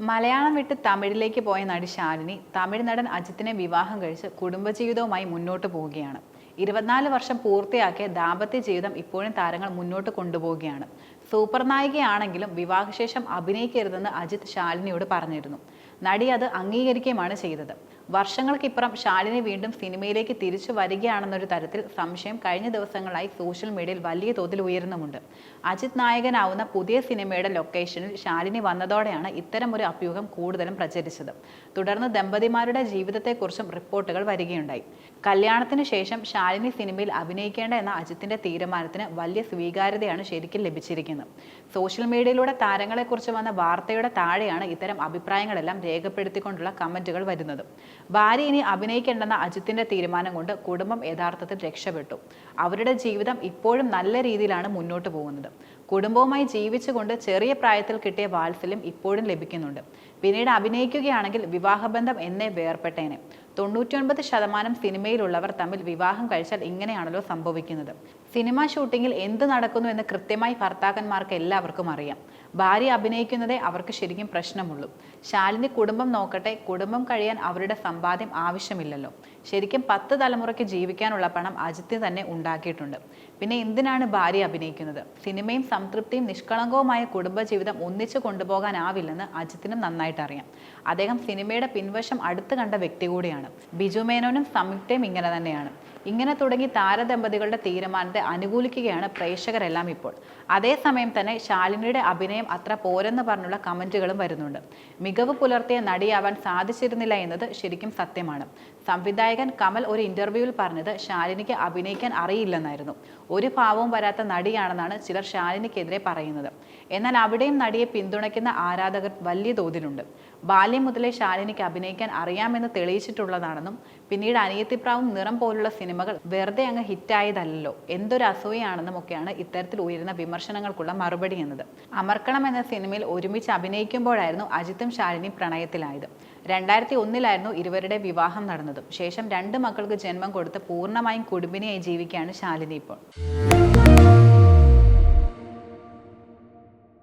മലയാളം വിട്ട് തമിഴിലേക്ക് പോയ നടി ശാലിനി തമിഴ് നടൻ അജിത്തിനെ വിവാഹം കഴിച്ച് കുടുംബജീവിതവുമായി മുന്നോട്ട് പോവുകയാണ്. ഇരുപത്തിനാല് വർഷം പൂർത്തിയാക്കിയ ദാമ്പത്യ ജീവിതം ഇപ്പോഴും താരങ്ങൾ മുന്നോട്ട് കൊണ്ടുപോവുകയാണ്. സൂപ്പർ നായികയാണെങ്കിലും വിവാഹശേഷം അഭിനയിക്കരുതെന്ന് അജിത് ശാലിനിയോട് പറഞ്ഞിരുന്നു. നടി അത് അംഗീകരിക്കുകയുമാണ് ചെയ്തത്. വർഷങ്ങൾക്കിപ്പുറം ശാലിനി വീണ്ടും സിനിമയിലേക്ക് തിരിച്ചു വരികയാണെന്നൊരു തരത്തിൽ സംശയം കഴിഞ്ഞ ദിവസങ്ങളായി സോഷ്യൽ മീഡിയയിൽ വലിയ തോതിൽ ഉയരുന്നുമുണ്ട്. അജിത് നായകനാവുന്ന പുതിയ സിനിമയുടെ ലൊക്കേഷനിൽ ശാലിനി വന്നതോടെയാണ് ഇത്തരം ഒരു അഭ്യൂഹം കൂടുതലും പ്രചരിച്ചത്. തുടർന്ന് ദമ്പതിമാരുടെ ജീവിതത്തെക്കുറിച്ചും റിപ്പോർട്ടുകൾ വരികയുണ്ടായി. കല്യാണത്തിന് ശേഷം ശാലിനി സിനിമയിൽ അഭിനയിക്കേണ്ട എന്ന അജിത്തിന്റെ തീരുമാനത്തിന് വലിയ സ്വീകാര്യതയാണ് ശരിക്കും ലഭിച്ചിരിക്കുന്നത്. സോഷ്യൽ മീഡിയയിലൂടെ താരങ്ങളെക്കുറിച്ച് വന്ന വാർത്തയുടെ താഴെയാണ് ഇത്തരം അഭിപ്രായങ്ങളെല്ലാം രേഖപ്പെടുത്തിക്കൊണ്ടുള്ള കമന്റുകൾ വരുന്നത്. ഭാര്യ ഇനി അഭിനയിക്കേണ്ടെന്ന അജിത്തിന്റെ തീരുമാനം കൊണ്ട് കുടുംബം യഥാർത്ഥത്തിൽ രക്ഷപ്പെട്ടു. അവരുടെ ജീവിതം ഇപ്പോഴും നല്ല രീതിയിലാണ് മുന്നോട്ട് പോകുന്നത്. കുടുംബവുമായി ജീവിച്ചുകൊണ്ട് ചെറിയ പ്രായത്തിൽ കിട്ടിയ വാത്സല്യം ഇപ്പോഴും ലഭിക്കുന്നുണ്ട്. പിന്നീട് അഭിനയിക്കുകയാണെങ്കിൽ വിവാഹബന്ധം എന്നേ വേർപെട്ടേനെ തൊണ്ണൂറ്റിയൊൻപത് ശതമാനം സിനിമയിലുള്ളവർ തമ്മിൽ വിവാഹം കഴിച്ചാൽ ഇങ്ങനെയാണല്ലോ സംഭവിക്കുന്നത്. സിനിമ ഷൂട്ടിങ്ങിൽ എന്ത് നടക്കുന്നു എന്ന് കൃത്യമായി ഭർത്താക്കന്മാർക്ക് എല്ലാവർക്കും അറിയാം. ഭാര്യ അഭിനയിക്കുന്നതേ അവർക്ക് ശരിക്കും പ്രശ്നമുള്ളൂ. ശാലിനി കുടുംബം നോക്കട്ടെ കുടുംബം കഴിയാൻ അവരുടെ സമ്പാദ്യം ആവശ്യമില്ലല്ലോ. ശരിക്കും പത്ത് തലമുറയ്ക്ക് ജീവിക്കാനുള്ള പണം അജിത്ത് തന്നെ ഉണ്ടാക്കിയിട്ടുണ്ട്. പിന്നെ എന്തിനാണ് ഭാര്യ അഭിനയിക്കുന്നത്? സിനിമയും സംതൃപ്തിയും നിഷ്കളങ്കവുമായ കുടുംബജീവിതം ഒന്നിച്ചു കൊണ്ടുപോകാനാവില്ലെന്ന് അജിത്തിനും നന്നായിട്ട് അറിയാം അദ്ദേഹം സിനിമയുടെ പിൻവശം അടുത്ത് കണ്ട വ്യക്തി കൂടിയാണ്. ബിജു മേനോനും സംയുക്തയും ഇങ്ങനെ തന്നെയാണ്. ഇങ്ങനെ തുടങ്ങി താരദമ്പതികളുടെ തീരുമാനത്തെ അനുകൂലിക്കുകയാണ് പ്രേക്ഷകരെല്ലാം ഇപ്പോൾ. അതേസമയം തന്നെ ശാലിനിയുടെ അഭിനയം അത്ര പോരെന്ന് പറഞ്ഞുള്ള കമന്റുകളും വരുന്നുണ്ട്. മികവ് പുലർത്തിയ നടിയാവാൻ സാധിച്ചിരുന്നില്ല എന്നത് ശരിക്കും സത്യമാണ്. സംവിധായകൻ കമൽ ഒരു ഇന്റർവ്യൂവിൽ പറഞ്ഞത് ശാലിനിക്ക് അഭിനയിക്കാൻ അറിയില്ലെന്നായിരുന്നു. ഒരു ഭാവവും വരാത്ത നടിയാണെന്നാണ് ചിലർ ശാലിനിക്കെതിരെ പറയുന്നത്. എന്നാൽ അവിടെയും നടിയെ പിന്തുണയ്ക്കുന്ന ആരാധകർ വലിയ തോതിലുണ്ട്. ബാല്യം മുതലേ ശാലിനിക്ക് അഭിനയിക്കാൻ അറിയാമെന്ന് തെളിയിച്ചിട്ടുള്ളതാണെന്നും പിന്നീട് അനിയത്തിപ്രാവും നിറം പോലുള്ള സിനിമകൾ വെറുതെ അങ്ങ് ഹിറ്റായതല്ലോ എന്തൊരു അസൂയാണെന്നും ഒക്കെയാണ് ഇത്തരത്തിൽ ഉയരുന്ന വിമർശനങ്ങൾക്കുള്ള മറുപടി എന്നത്. അമർക്കണം എന്ന സിനിമയിൽ ഒരുമിച്ച് അഭിനയിക്കുമ്പോഴായിരുന്നു അജിത്തും ശാലിനി പ്രണയത്തിലായത്. രണ്ടായിരത്തി ഒന്നിലായിരുന്നു ഇരുവരുടെ വിവാഹം നടന്നതും. ശേഷം രണ്ട് മക്കൾക്ക് ജന്മം കൊടുത്ത് പൂർണമായും കുടുംബിനിയായി ജീവിക്കുകയാണ് ശാലിനി ഇപ്പോൾ.